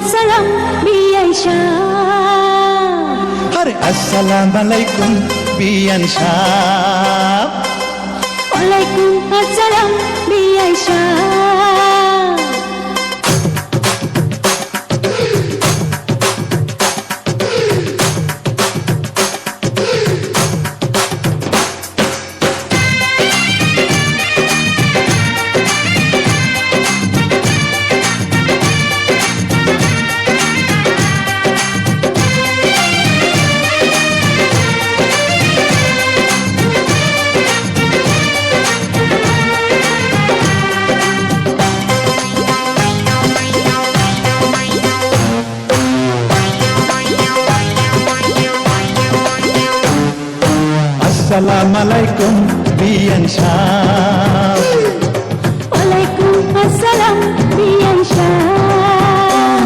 আসসালাম বিয়ান সাহ আরে আসসালাম আলাইকুম বিয়ান সাহ ওয়ালাইকুম আসসালাম বিয়ান সাহ আসসালাম আলাইকুম বিয়ান সাহ ওয়ালাইকুম আসসালাম বিআই সাহ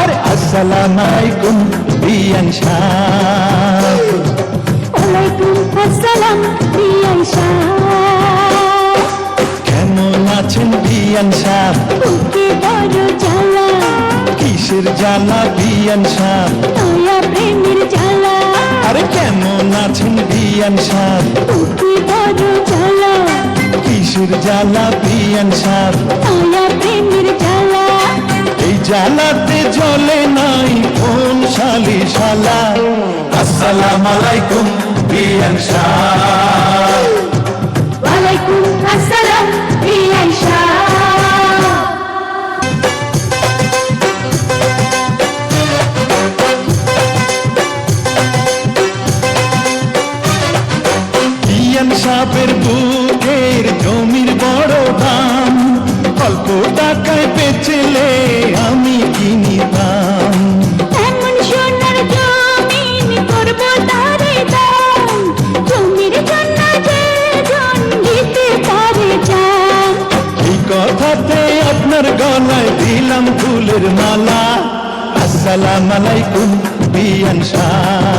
আরে আসসালাম আলাইকুম বিয়ান সাহ ওয়ালাইকুম আসসালাম বিআই সাহ কেমন আছেন বিয়ান সাহ বুকে বড় জ্বালা। কিসের জ্বালা বিয়ান সাহ নয়া প্রেমের জ্বালা। কিসের জ্বালা পিয়ান এই জ্বালাতে জলে নাই কোন শালি শালা আসসালাম আলাইকুম পিয়ান আসসালাম আপনার গলায় দিলাম ফুলের মালা। আসসালাম আলাইকুম বিয়ান সাহ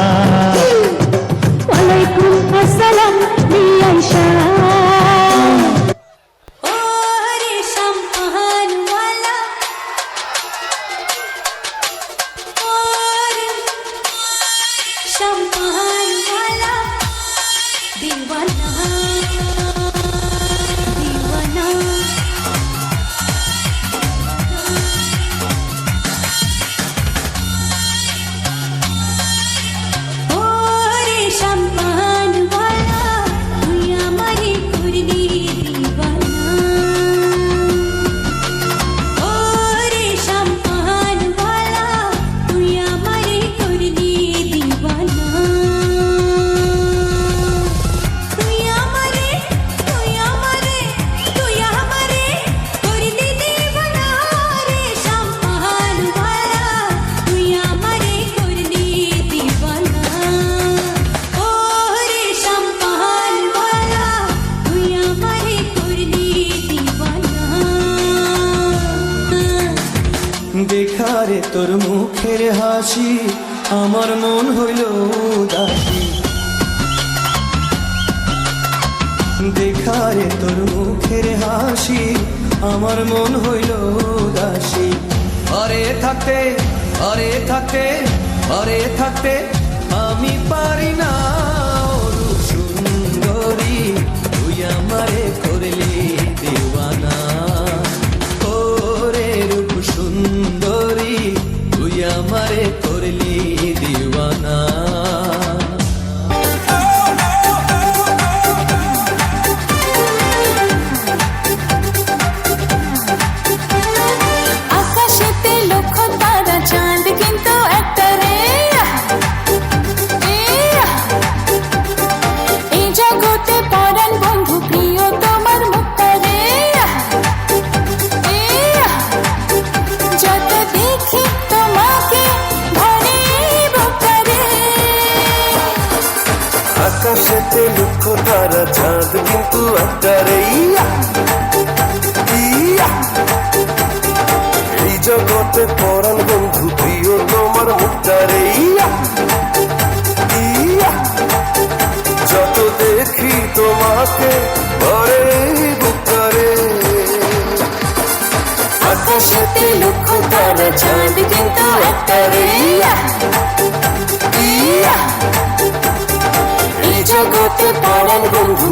দেখারে তোর মুখের হাসি, আমার মন হইল উদাসী। দেখারে তোর মুখের হাসি, আমার মন হইল উদাসী। আরে থাকতে আরে থাকতে আরে থাকতে আমি পারি না। চাঁদ কিন্তু একটা রে ইয়া, ইয়া। এই জগতে পরাণ বন্ধু প্রিয় তোমার মুক্তা রে ইয়া, ইয়া। যত দেখি তোমাকে ভরে বুকরে আকাশেতে লক্ষ তারা চাঁদ কিন্তু একটা রে ইয়া। জগতে পারেন বন্ধু